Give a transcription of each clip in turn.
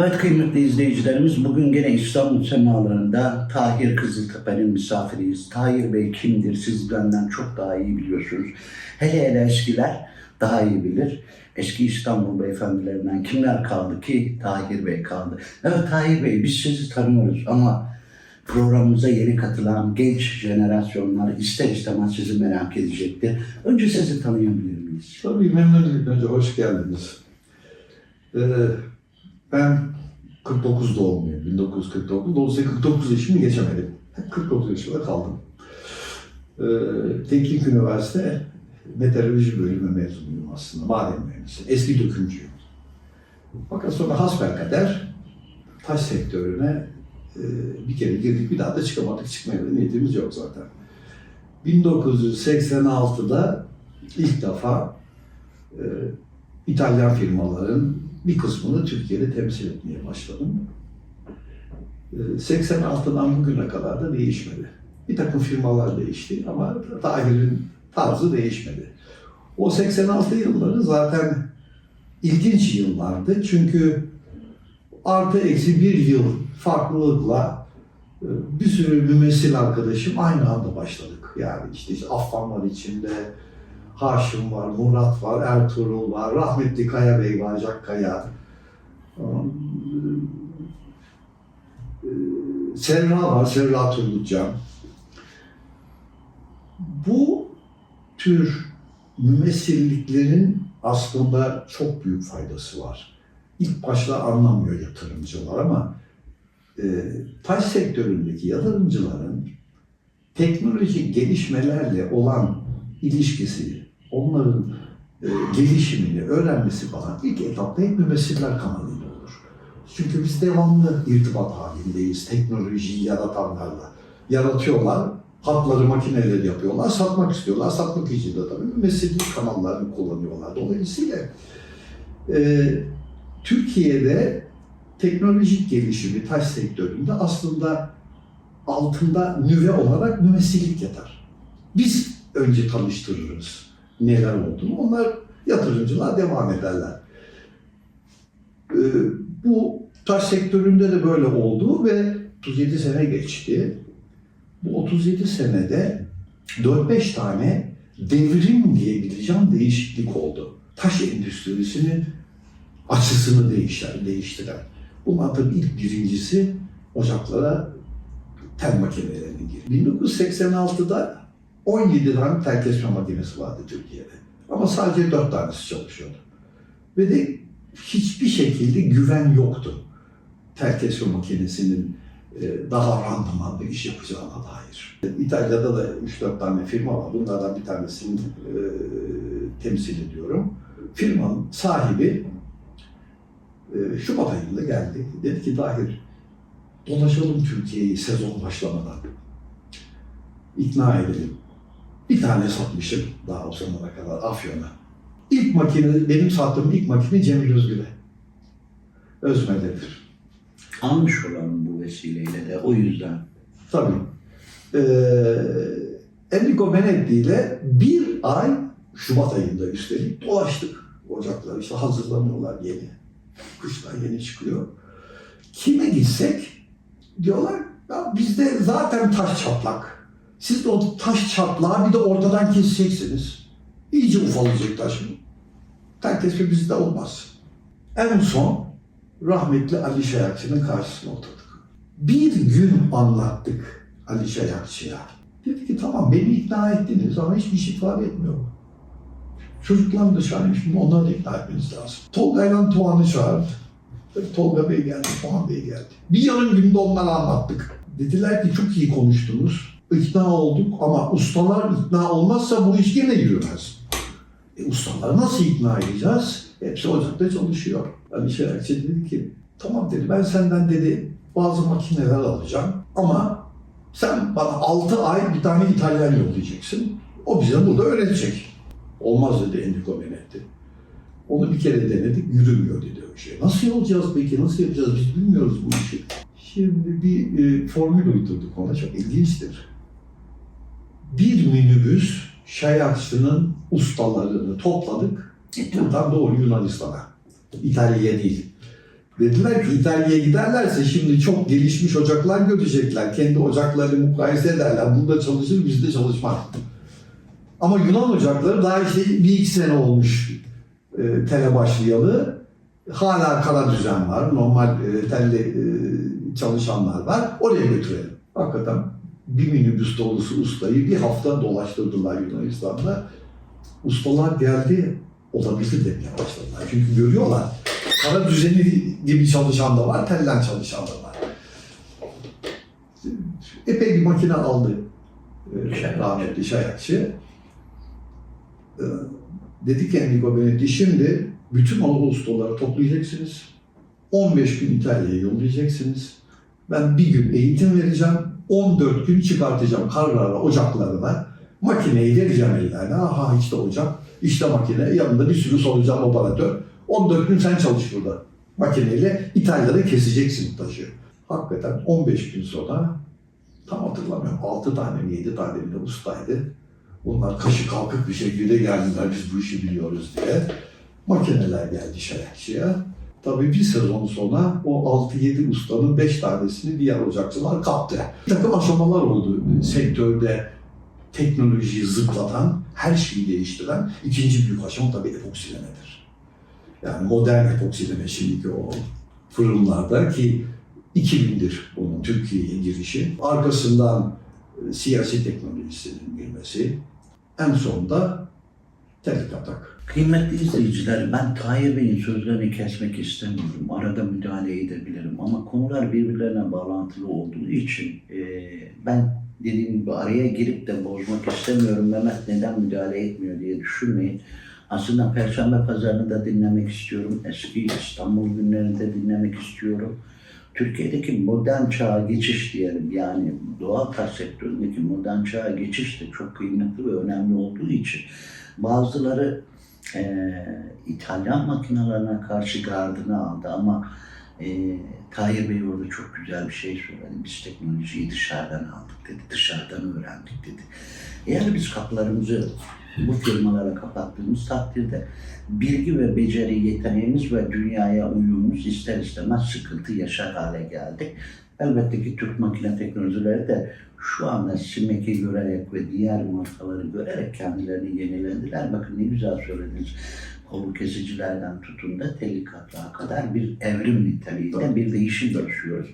Evet kıymetli izleyicilerimiz bugün gene İstanbul semalarında Tahir Kızıltepe'nin misafiriyiz. Tahir Bey kimdir siz benden çok daha iyi biliyorsunuz. Hele hele eskiler daha iyi bilir. Eski İstanbul beyefendilerinden kimler kaldı ki Tahir Bey kaldı. Evet Tahir Bey biz sizi tanıyoruz ama programımıza yeni katılan genç jenerasyonlar ister istemez sizi merak edecektir. Önce sizi tanıyabilir miyiz? Tabii memnuniyetle önce hoş geldiniz. Ee, ben 49 doğumluyum, 1949. Dolayısıyla 49 yaşımı geçemedim. Hep 49 yaşında kaldım. Ee, Teknik Üniversite Meteoroloji Bölümü mezunuyum aslında, maden mühendisi. Eski dökümcüyüm. Fakat sonra hasbelkader taş sektörüne e, bir kere girdik, bir daha da çıkamadık. Çıkmaya da niyetimiz yok zaten. 1986'da ilk defa e, İtalyan firmaların bir kısmını Türkiye'de temsil etmeye başladım. E, 86'dan bugüne kadar da değişmedi. Bir takım firmalar değişti ama Tahir'in tarzı değişmedi. O 86 yılları zaten ilginç yıllardı çünkü artı eksi bir yıl farklılıkla e, bir sürü mümessil arkadaşım aynı anda başladık. Yani işte, işte Affan var içinde, Haşim var, Murat var, Ertuğrul var, rahmetli Kaya Bey var, Jack Kaya. Ee, Serra var, Serra Turgutcan. Bu tür mümessilliklerin aslında çok büyük faydası var. İlk başta anlamıyor yatırımcılar ama e, taş sektöründeki yatırımcıların teknolojik gelişmelerle olan ilişkisi, onların e, gelişimini, öğrenmesi falan ilk etapta hep mümessiller kanalıyla olur. Çünkü biz devamlı irtibat halindeyiz teknolojiyi yaratanlarla. Yaratıyorlar, hatları makineleri yapıyorlar, satmak istiyorlar. Satmak için de tabii mümessillik kanallarını kullanıyorlar. Dolayısıyla e, Türkiye'de teknolojik gelişimi taş sektöründe aslında altında nüve olarak mümessillik yatar. Biz önce tanıştırırız neler olduğunu. Onlar yatırımcılar devam ederler. Ee, bu taş sektöründe de böyle oldu ve 37 sene geçti. Bu 37 senede 4-5 tane devrim diyebileceğim değişiklik oldu. Taş endüstrisinin açısını değiştiren, değiştiren. Bunlar tabii ilk birincisi ocaklara tel makinelerinin girdi. 1986'da 17 tane tel kesme makinesi vardı Türkiye'de. Ama sadece 4 tanesi çalışıyordu. Ve de hiçbir şekilde güven yoktu. Tel kesme makinesinin e, daha randımanlı iş yapacağına dair. İtalya'da da 3-4 tane firma var. Bunlardan bir tanesini e, temsil ediyorum. Firmanın sahibi e, Şubat ayında geldi. Dedi ki Tahir dolaşalım Türkiye'yi sezon başlamadan. İkna edelim. Bir tane satmışım daha o zamana kadar Afyon'a. İlk makine, benim sattığım ilk makine Cemil Özgür'e. Özme'dedir. Almış olalım bu vesileyle de o yüzden. Tabii. Ee, Enrico Benetti ile bir ay Şubat ayında üstelik dolaştık. Ocaklar işte hazırlanıyorlar yeni. Kıştan yeni çıkıyor. Kime gitsek diyorlar ya bizde zaten taş çatlak. Siz de o taş çatlağı bir de ortadan keseceksiniz. İyice ufalayacak taş mı? Tel kesme bizde olmaz. En son rahmetli Ali Şayakçı'nın karşısına oturduk. Bir gün anlattık Ali Şayakçı'ya. Dedi ki tamam beni ikna ettiniz ama hiçbir şey ifade etmiyor. Çocuklar da çağırmış, şimdi onları da ikna etmeniz lazım. Tolga ile Tuğan'ı çağırdı. Tolga Bey geldi, Tuğan Bey geldi. Bir yarım günde onları anlattık. Dediler ki çok iyi konuştunuz. İkna olduk ama ustalar ikna olmazsa bu iş gene yürümez. E, ustaları nasıl ikna edeceğiz? Hepsi ocakta çalışıyor. Ali Şerakçı dedi ki tamam dedi ben senden dedi bazı makineler alacağım ama sen bana 6 ay bir tane İtalyan yollayacaksın. O bize burada öğretecek. Olmaz dedi Enrico Benetti. Onu bir kere denedik, yürümüyor dedi o şey. Nasıl olacağız peki, nasıl yapacağız biz bilmiyoruz bu işi. Şimdi bir e, formül uydurduk ona, çok ilginçtir. Bir minibüs şayakçının ustalarını topladık, buradan doğru Yunanistan'a. İtalya'ya değil. Dediler ki İtalya'ya giderlerse şimdi çok gelişmiş ocaklar görecekler. Kendi ocaklarını mukayese ederler. Burada çalışır, bizde çalışmaz. Ama Yunan ocakları daha işte bir iki sene olmuş e, tele başlayalı. Hala kara düzen var. Normal e, telle e, çalışanlar var. Oraya götürelim. Hakikaten bir minibüs dolusu ustayı bir hafta dolaştırdılar Yunanistan'da. Ustalar geldi olabilir demeye başladılar. Çünkü görüyorlar. Kara düzeni gibi çalışan da var, tellen çalışan da var. Epey bir makine aldı e, rahmetli Şayakçı. E, dedi ki Enrico Benetti şimdi bütün Anadolu ustaları toplayacaksınız. 15 gün İtalya'ya yollayacaksınız. Ben bir gün eğitim vereceğim. 14 gün çıkartacağım Carrara ocaklarına. Makineyi vereceğim ellerine. Aha işte ocak, işte makine. Yanında bir sürü soracağım operatör. 14 gün sen çalış burada. Makineyle İtalya'da keseceksin taşı. Hakikaten 15 gün sonra tam hatırlamıyorum 6 tane mi 7 tane mi ustaydı. Bunlar kaşı kalkık bir şekilde geldiler biz bu işi biliyoruz diye. Makineler geldi Şayakçı'ya. Tabii bir sezon sonra o 6-7 ustanın 5 tanesini diğer ocakçılar kaptı. Bir takım aşamalar oldu sektörde teknolojiyi zıplatan, her şeyi değiştiren ikinci büyük aşama tabii epoksilemedir. Yani modern epoksileme şimdiki o fırınlarda ki 2000'dir bunun Türkiye'ye girişi. Arkasından siyasi teknolojisinin girmesi. En sonunda tek atak. Kıymetli izleyiciler, ben Tahir Bey'in sözlerini kesmek istemiyorum. Arada müdahale edebilirim ama konular birbirlerine bağlantılı olduğu için e, ben dediğim gibi araya girip de bozmak istemiyorum. Mehmet neden müdahale etmiyor diye düşünmeyin. Aslında Perşembe Pazarı'nı da dinlemek istiyorum. Eski İstanbul günlerini de dinlemek istiyorum. Türkiye'deki modern çağa geçiş diyelim yani doğal taş sektöründeki modern çağa geçiş de çok kıymetli ve önemli olduğu için bazıları eee İtalyan makinelerine karşı gardını aldı ama eee Tahir Bey orada çok güzel bir şey söyledi. Biz teknolojiyi dışarıdan aldık dedi, dışarıdan öğrendik dedi. Eğer biz kapılarımızı bu firmalara kapattığımız takdirde bilgi ve beceri yeteneğimiz ve dünyaya uyumumuz ister istemez sıkıntı yaşar hale geldi. Elbette ki Türk makine teknolojileri de şu anda Simek'i görerek ve diğer markaları görerek kendilerini yenilediler. Bakın ne güzel söylediniz. Kolu kesicilerden tutun da telikatlığa kadar bir evrim niteliğinde bir değişim yaşıyoruz.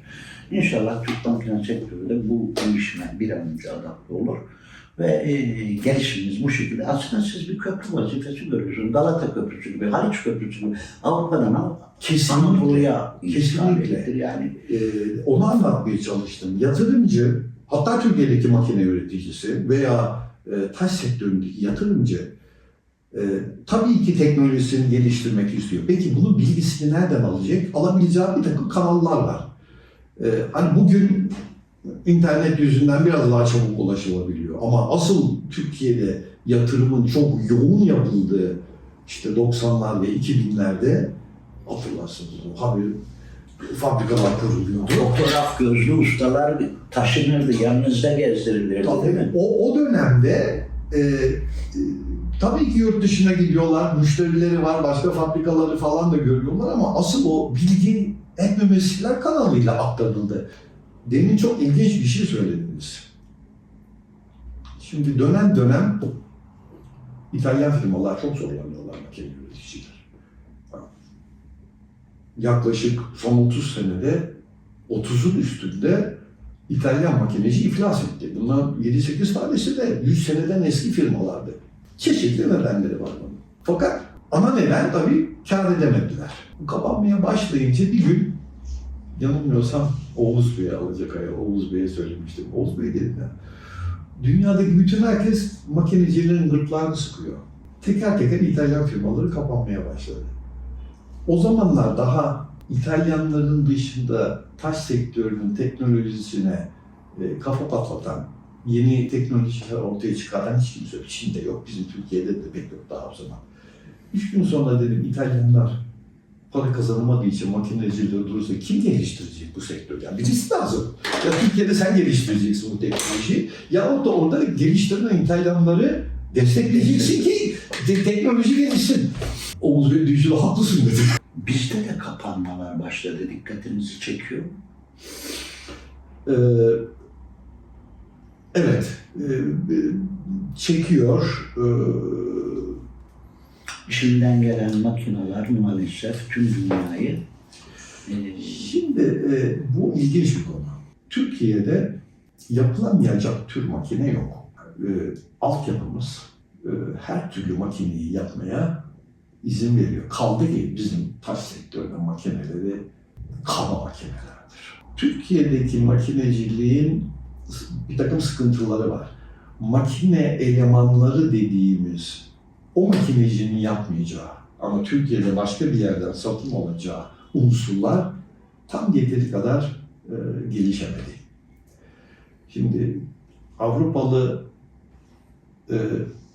İnşallah Türk makine sektörü de bu değişime bir an önce adapte olur. Ve e, gelişimimiz bu şekilde. Aslında siz bir köprü vazifesi görüyorsunuz. Galata Köprüsü gibi, Haliç Köprüsü gibi. Avrupa'dan Av- Kesinlikle. Anadolu'ya Kesinlikle. yani. Ee, onu anlatmaya çalıştım. Yatırımcı, hatta Türkiye'deki makine üreticisi veya e, taş sektöründeki yatırımcı e, tabii ki teknolojisini geliştirmek istiyor. Peki bunun bilgisini nereden alacak? Alabileceği bir takım kanallar var. E, hani bugün internet yüzünden biraz daha çabuk ulaşılabiliyor. Ama asıl Türkiye'de yatırımın çok yoğun yapıldığı işte 90'lar ve 2000'lerde hatırlarsınız haberi fabrikalar kuruluyordu. Fotoğraf gözlü ustalar taşınırdı, yanınızda gezdirilirdi değil mi? O, o dönemde e, e, tabii ki yurt dışına gidiyorlar, müşterileri var, başka fabrikaları falan da görüyorlar ama asıl o bilgi hep mümesiller kanalıyla aktarıldı. Demin çok ilginç bir şey söylediniz. Şimdi dönem dönem İtalyan firmalar çok zorlanıyorlar makine üreticiler. Yaklaşık son 30 senede 30'un üstünde İtalyan makineci iflas etti. Bunlar 7-8 tanesi de 100 seneden eski firmalardı. Çeşitli nedenleri var bunun. Fakat ana neden tabii kar edemediler. Kapanmaya başlayınca bir gün yanılmıyorsam Oğuz Bey'e alacak aya Oğuz Bey'e söylemiştim. Oğuz Bey dedim ya. Dünyadaki bütün herkes makinecilerin gırtlağını sıkıyor. Teker teker İtalyan firmaları kapanmaya başladı. O zamanlar daha İtalyanların dışında taş sektörünün teknolojisine e, kafa patlatan, yeni teknolojiler ortaya çıkaran hiç kimse yok. Çin'de yok, bizim Türkiye'de de pek yok daha o zaman. Üç gün sonra dedim İtalyanlar para kazanamadığı için makinecileri durursa kim geliştirecek bu sektörü? Yani birisi lazım. Ya Türkiye'de sen geliştireceksin bu teknolojiyi. Ya da orada geliştirilen İtalyanları destekleyeceksin ki te- teknoloji gelişsin. Oğuz Bey Düzcü'de haklısın dedi. Bizde de kapanmalar başladı. Dikkatinizi çekiyor mu? Ee, evet, e, e, çekiyor. Ee, Çin'den gelen makineler maalesef tüm dünyayı e, Şimdi e, bu ilginç bir konu. Türkiye'de yapılamayacak tür makine yok. E, altyapımız e, her türlü makineyi yapmaya izin veriyor. Kaldı ki bizim taş sektörünün makineleri kaba makinelerdir. Türkiye'deki makineciliğin bir takım sıkıntıları var. Makine elemanları dediğimiz o makinecinin yapmayacağı ama Türkiye'de başka bir yerden satın alacağı unsurlar tam yeteri kadar e, gelişemedi. Şimdi Avrupalı e,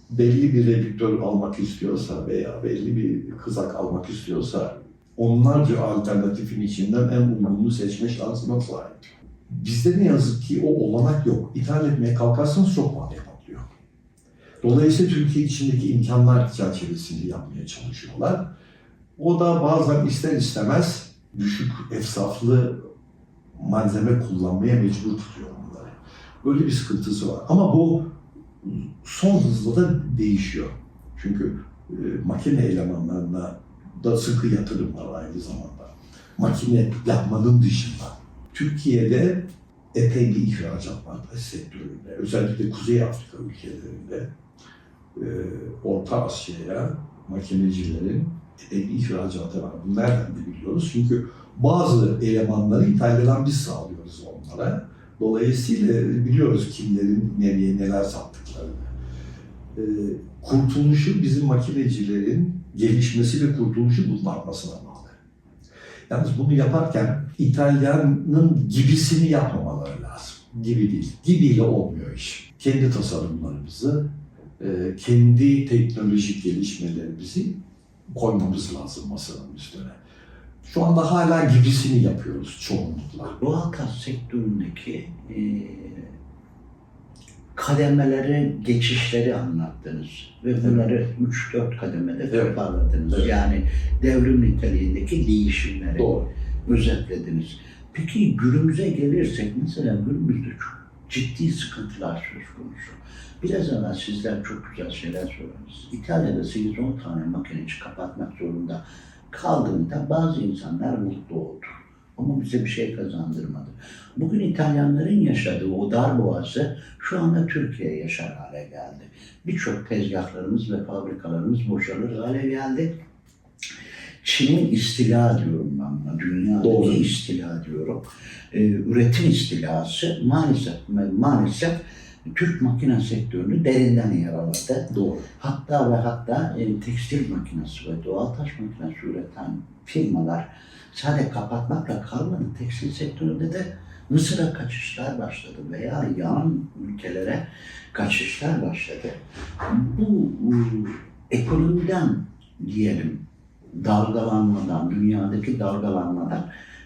belli bir redüktör almak istiyorsa veya belli bir kızak almak istiyorsa onlarca alternatifin içinden en uygununu seçme şansına sahip. Bizde ne yazık ki o olanak yok. İthal etmeye kalkarsanız çok pahalıya patlıyor. Dolayısıyla Türkiye içindeki imkanlar çerçevesinde yapmaya çalışıyorlar. O da bazen ister istemez düşük efsaflı malzeme kullanmaya mecbur tutuyor onları. Böyle bir sıkıntısı var. Ama bu son hızla da değişiyor. Çünkü e, makine elemanlarına da sıkı yatırım var aynı zamanda. Makine yapmanın dışında. Türkiye'de epey bir ihracat var sektöründe. Özellikle Kuzey Afrika ülkelerinde e, Orta Asya'ya makinecilerin bir ihracatı var. Bunu nereden de biliyoruz? Çünkü bazı elemanları İtalya'dan biz sağlıyoruz onlara. Dolayısıyla biliyoruz kimlerin nereye neler sattıklarını. Ee, kurtuluşu bizim makinecilerin gelişmesi ve kurtuluşu bunun artmasına bağlı. Yalnız bunu yaparken İtalyanın gibisini yapmamaları lazım. Gibi değil. Gibiyle olmuyor iş. Kendi tasarımlarımızı, e, kendi teknolojik gelişmelerimizi koymamız lazım masanın üstüne. Şu anda hala gibisini yapıyoruz çoğunlukla. doğal gaz sektöründeki e, kademelerin geçişleri anlattınız ve bunları 3-4 kademede Evet. toparladınız. Evet. Yani devrim niteliğindeki değişimleri Doğru. özetlediniz. Peki günümüze gelirsek mesela günümüzde çok ciddi sıkıntılar söz konusu. Biraz evvel sizler çok güzel şeyler söylediniz. İtalya'da 8-10 tane makineci kapatmak zorunda kaldığında bazı insanlar mutlu oldu. Ama bize bir şey kazandırmadı. Bugün İtalyanların yaşadığı o dar boğazı şu anda Türkiye yaşar hale geldi. Birçok tezgahlarımız ve fabrikalarımız boşalır hale geldi. Çin'in istila diyorum ben buna, dünyadaki Doğru. istila diyorum. Ee, üretim istilası maalesef maalesef Türk makine sektörünü derinden yaraladı. Doğru. Hatta ve hatta e, tekstil makinesi ve doğal taş makinesi üreten firmalar sadece kapatmakla kalmadı. Tekstil sektöründe de Mısır'a kaçışlar başladı veya yan ülkelere kaçışlar başladı. Bu e, ekonomiden diyelim dalgalanmadan, dünyadaki dalgalanmadan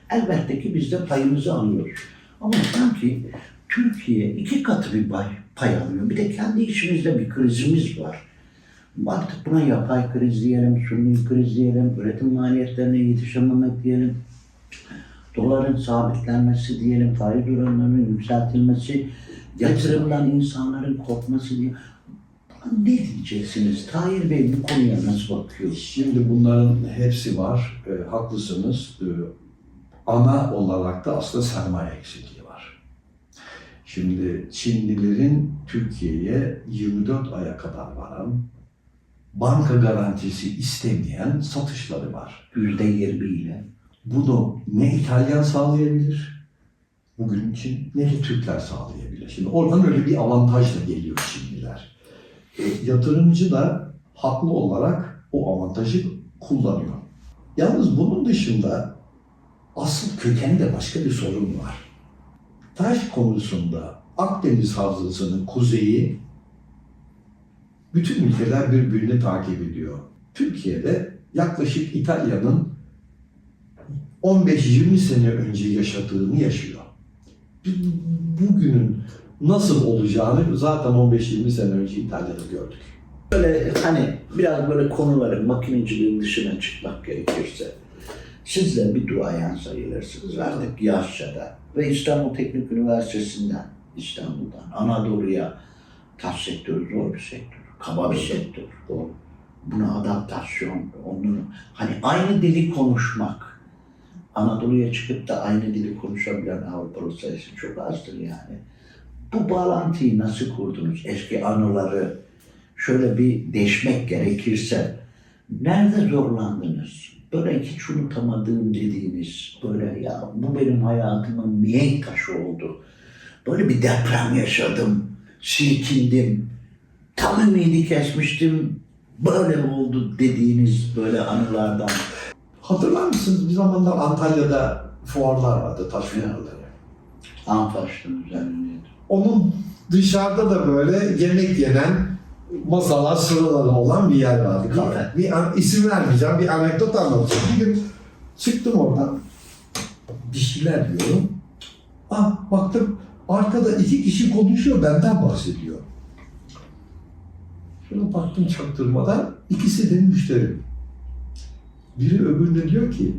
elbette ki biz de payımızı alıyoruz. Ama sanki Türkiye iki katı bir pay, pay alıyor. Bir de kendi içimizde bir krizimiz var. Artık buna yapay kriz diyelim, suni kriz diyelim, üretim maliyetlerine yetişememek diyelim, doların sabitlenmesi diyelim, faiz oranlarının yükseltilmesi, yatırımdan insanların korkması diye. Ne diyeceksiniz? Tahir Bey bu konuya nasıl bakıyor? Şimdi bunların hepsi var. E, haklısınız. E, ana olarak da aslında sermaye eksikliği var. Şimdi Çinlilerin Türkiye'ye 24 aya kadar varan banka garantisi istemeyen satışları var. Yüzde yirmiyle. Bunu ne İtalyan sağlayabilir bugün için ne de Türkler sağlayabilir. Şimdi oradan öyle bir avantajla geliyor Çinliler. Yatırımcı da haklı olarak o avantajı kullanıyor. Yalnız bunun dışında asıl kökende başka bir sorun var. Taş konusunda Akdeniz Havzası'nın kuzeyi bütün ülkeler birbirini takip ediyor. Türkiye'de yaklaşık İtalya'nın 15-20 sene önce yaşadığını yaşıyor. Bugünün nasıl olacağını zaten 15-20 sene önce İtalya'da gördük. Böyle hani biraz böyle konuların makineciliğin dışına çıkmak gerekirse siz de bir duayen sayılırsınız artık yaşça ve İstanbul Teknik Üniversitesi'nden İstanbul'dan Anadolu'ya taş sektörü zor bir sektör, kaba bir sektör. O, buna adaptasyon, onun hani aynı dili konuşmak. Anadolu'ya çıkıp da aynı dili konuşabilen Avrupalı sayısı çok azdır yani. Bu bağlantıyı nasıl kurdunuz? Eski anıları şöyle bir deşmek gerekirse nerede zorlandınız? Böyle hiç unutamadığım dediğiniz, böyle ya bu benim hayatımın mihenk taşı oldu. Böyle bir deprem yaşadım, silkindim, tam ümidi kesmiştim, böyle oldu dediğiniz böyle anılardan. Hatırlar mısınız bir zamanlar Antalya'da fuarlar vardı, taş fuarları. Anfaş'ın üzerindeydi. Onun dışarıda da böyle yemek yenen masalar sıraları olan bir yer vardı. Evet. Bir an, isim vermeyeceğim, bir anekdot anlatacağım. Bir gün çıktım oradan, bir şeyler diyorum. Ah baktım arkada iki kişi konuşuyor, benden bahsediyor. Şuna baktım çaktırmadan, ikisi de müşteri. Biri öbürüne diyor ki,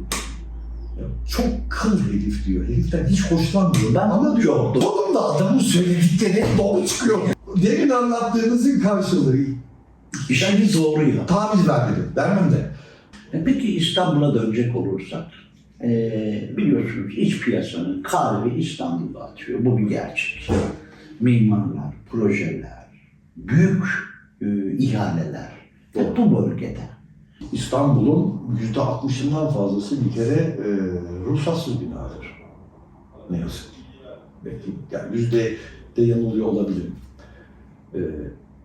"Ya çok kıl herif diyor. Heriften hiç hoşlanmıyorum. Ben Ama diyor, oğlum da adamın söyledikleri hep doğru çıkıyor. Demin anlattığınızın karşılığı. İşini doğruyor. Taviz vermedim. Vermem de. E Peki İstanbul'a dönecek olursak, eee, biliyorsunuz iç piyasanın kalbi İstanbul'a atıyor. Bu bir gerçek. Mimarlar, projeler, büyük e, ihaleler hep bu bölgede. İstanbul'un yüzde altmışından fazlası bir kere e, ruhsatsız binadır. Ne yazık ki. Belki yani yüzde de yanılıyor olabilirim. E,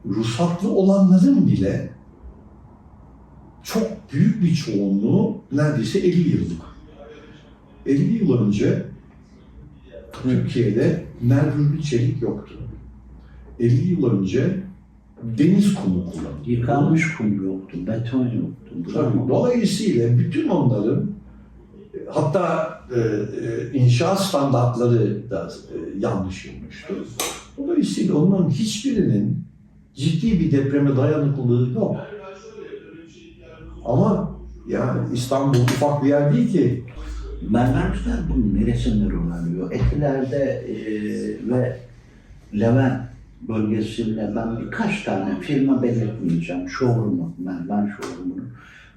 ruhsatlı olanların bile çok büyük bir çoğunluğu neredeyse 50 yıllık. 50 yıl önce Türkiye'de mermürlü çelik yoktu. 50 yıl önce deniz kumu kullanıldı. Yıkanmış kum yoktu, beton yoktu. Tabii, dolayısıyla bütün onların hatta e, e, inşaat standartları da e, yanlış olmuştu. Dolayısıyla onların hiçbirinin ciddi bir depreme dayanıklılığı yok. Ama yani İstanbul ufak bir yer değil ki. Mermerciler bunun neresinde rol alıyor? Etiler'de eee, ve Levent bölgesinde ben birkaç tane firma belirtmeyeceğim. Showroom'u, mermer showroom'unun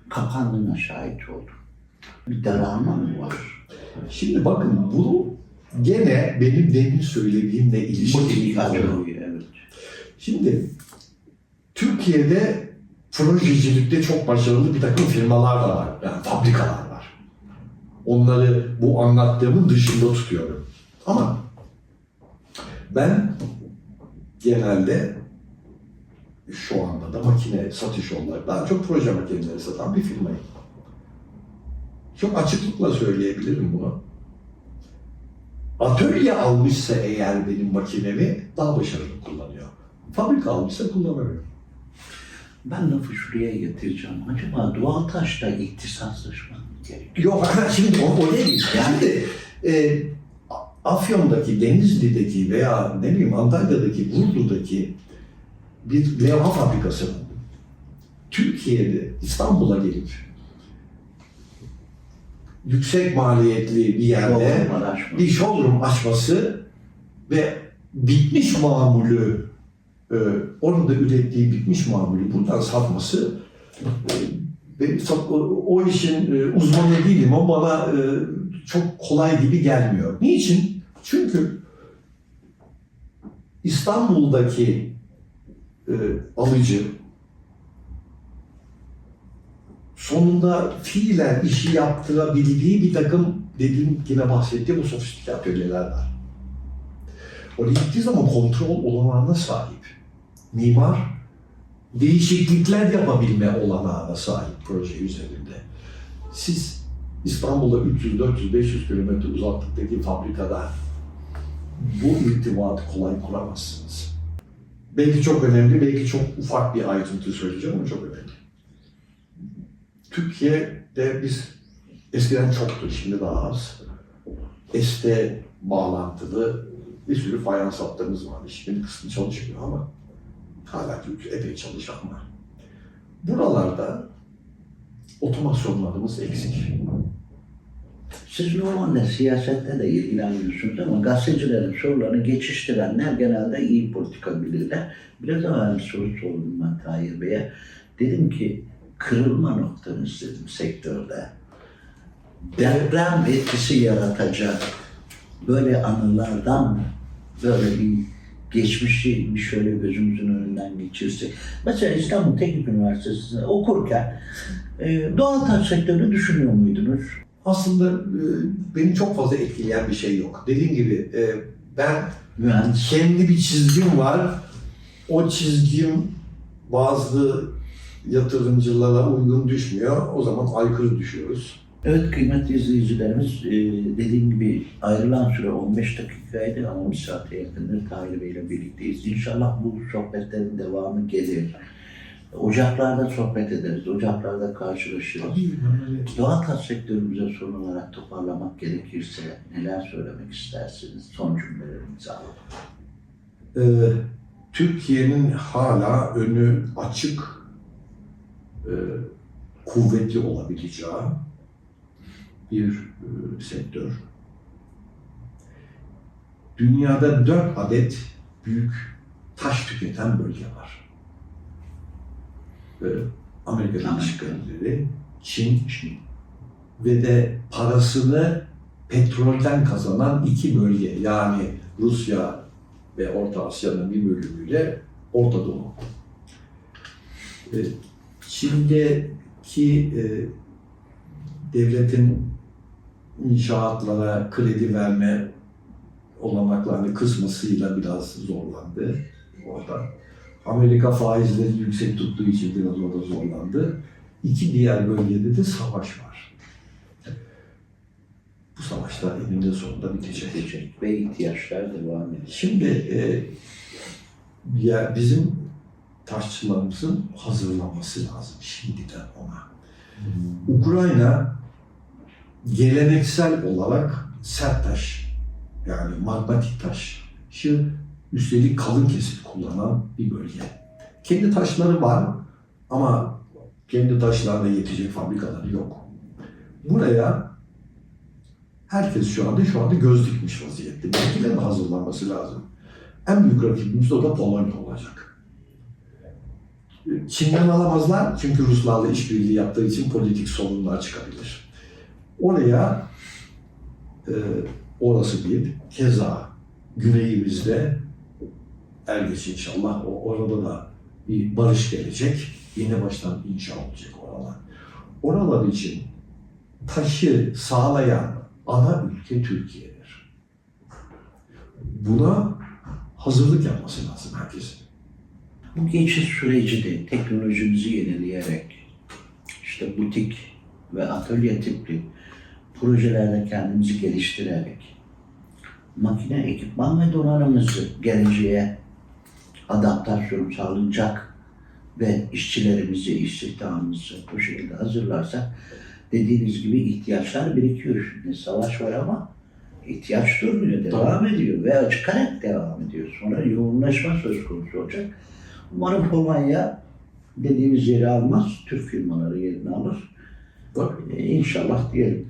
kapandığına şahit oldum. Bir daralma mı var? Şimdi bakın bu gene benim demin söylediğimle ilişkili. evet. Şimdi Türkiye'de projecilikte çok başarılı bir takım firmalar da var. Yani fabrikalar var. Onları bu anlattığımın dışında tutuyorum. Ama ben genelde şu anda da makine satış olarak daha çok proje makineleri satan bir firmayım. Çok açıklıkla söyleyebilirim bunu. Atölye almışsa eğer benim makinemi daha başarılı kullanıyor. Fabrika almışsa kullanamıyor. Ben lafı şuraya getireceğim. Acaba doğal taşta ihtisaslaşmak mı gerekiyor? Yok şimdi o, o değil. Yani e, Afyon'daki, Denizli'deki veya ne bileyim Antalya'daki, Burdu'daki bir levha fabrikasının Türkiye'de İstanbul'a gelip yüksek maliyetli bir yerde bir showroom açması ve bitmiş mamulü e, orada ürettiği bitmiş mamulü buradan satması e, o, o işin e, uzmanı değilim ama bana e, çok kolay gibi gelmiyor. Niçin? Çünkü İstanbul'daki e, alıcı sonunda fiilen işi yaptırabildiği bir takım dediğim yine bahsettiğim bu sofistike atölyeler var. Oraya gittiği zaman kontrol olanağına sahip. Mimar değişiklikler yapabilme olanağına sahip proje üzerinde. Siz İstanbul'da 300, 400, 500 kilometre uzaklıktaki fabrikada bu irtibatı kolay kuramazsınız. Belki çok önemli, belki çok ufak bir ayrıntı söyleyeceğim ama çok önemli. Türkiye'de biz eskiden çoktu, şimdi daha az. Este bağlantılı bir sürü fayans hatlarımız var. Hiçbir kısmı çalışmıyor ama hala Türkiye epey çalışan var. buralarda otomasyonlarımız eksik. Siz normalde siyasette de ilgileniyorsunuz ama gazetecilerin sorularını geçiştirenler genelde iyi politika bilirler. Biraz evvel bir soru sordum ben Tahir Bey'e. Dedim ki kırılma noktanız dedim sektörde. Deprem etkisi yaratacak böyle anılardan böyle bir geçmişi bir şöyle gözümüzün önünden geçirsek. Mesela İstanbul Teknik Üniversitesi'nde okurken e, doğal taş sektörünü düşünüyor muydunuz? Aslında e, beni çok fazla etkileyen bir şey yok. Dediğim gibi e, ben Mühendis kendi bir çizgim var. O çizgim bazı yatırımcılara uygun düşmüyor. O zaman aykırı düşüyoruz. Evet kıymetli izleyicilerimiz e, dediğim gibi ayrılan süre 15 dakikaydı ama bir saate yakındır Tahir Bey ile birlikteyiz. İnşallah bu sohbetlerin devamı gelir. Ocaklarda sohbet ederiz, ocaklarda karşılaşırız. Doğal gaz sektörümüze son olarak toparlamak gerekirse neler söylemek istersiniz? Son cümlelerinizi alalım. Ee, Türkiye'nin hala önü açık, e, kuvvetli olabileceği bir e, sektör. Dünyada dört adet büyük taş tüketen bölge var. Ee, Amerika Birleşik Devletleri, Çin, Çin ve de parasını petrolden kazanan iki bölge yani Rusya ve Orta Asya'nın bir bölümüyle Orta Doğu. Ee, Çin'deki e, devletin inşaatlara kredi verme olanaklarını kısmasıyla biraz zorlandı orada. Amerika faizleri yüksek tuttuğu için biraz orada zorlandı. İki diğer bölgede de savaş var. Bu savaşlar eninde sonunda bitecek. Bitecek ve ihtiyaçlar devam edecek. Şimdi e, ya bizim taşçılarımızın hazırlanması lazım şimdiden ona. Ukrayna geleneksel olarak sert taş yani magmatik taşı üstelik kalın kesit kullanan bir bölge. Kendi taşları var ama kendi taşlarına yetecek fabrikaları yok. Buraya herkes şu anda şu anda göz dikmiş vaziyette. Belkilerin hazırlanması lazım. En büyük rakibimiz de o da Polonya olacak. Çin'den alamazlar çünkü Ruslarla işbirliği yaptığı için politik sorunlar çıkabilir. Oraya e, orası bir. Keza güneyimizde er geç inşallah o, orada da bir barış gelecek. Yeni baştan inşa olacak oralar. Oralar için taşı sağlayan ana ülke Türkiye'dir. Buna hazırlık yapması lazım herkesin. Bu geçiş süreci de teknolojimizi yenileyerek işte butik ve atölye tipli projelerde kendimizi geliştirerek makine, ekipman ve donanımımızı geleceğe adaptasyon sağlayacak ve işçilerimizi, istihdamımızı bu şekilde hazırlarsak dediğiniz gibi ihtiyaçlar birikiyor şimdi. Savaş var ama ihtiyaç durmuyor, devam ediyor ve çıkarak devam ediyor. Sonra yoğunlaşma söz konusu olacak. Umarım Polonya dediğimiz yeri almaz, Türk firmaları yerini alır. Ee, İnşallah diyelim.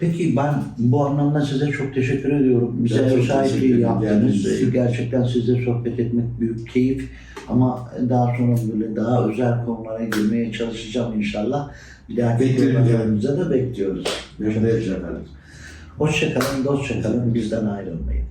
Peki ben bu anlamda size çok teşekkür ediyorum. Bize ev sahipliği yaptınız. Gerçekten sizle sohbet etmek büyük keyif. Ama daha sonra böyle daha özel konulara girmeye çalışacağım inşallah. Bir dahaki Beklerim programlarımıza da bekliyoruz. Edeceğim efendim. Hoşçakalın, dostça kalın, bizden ayrılmayın.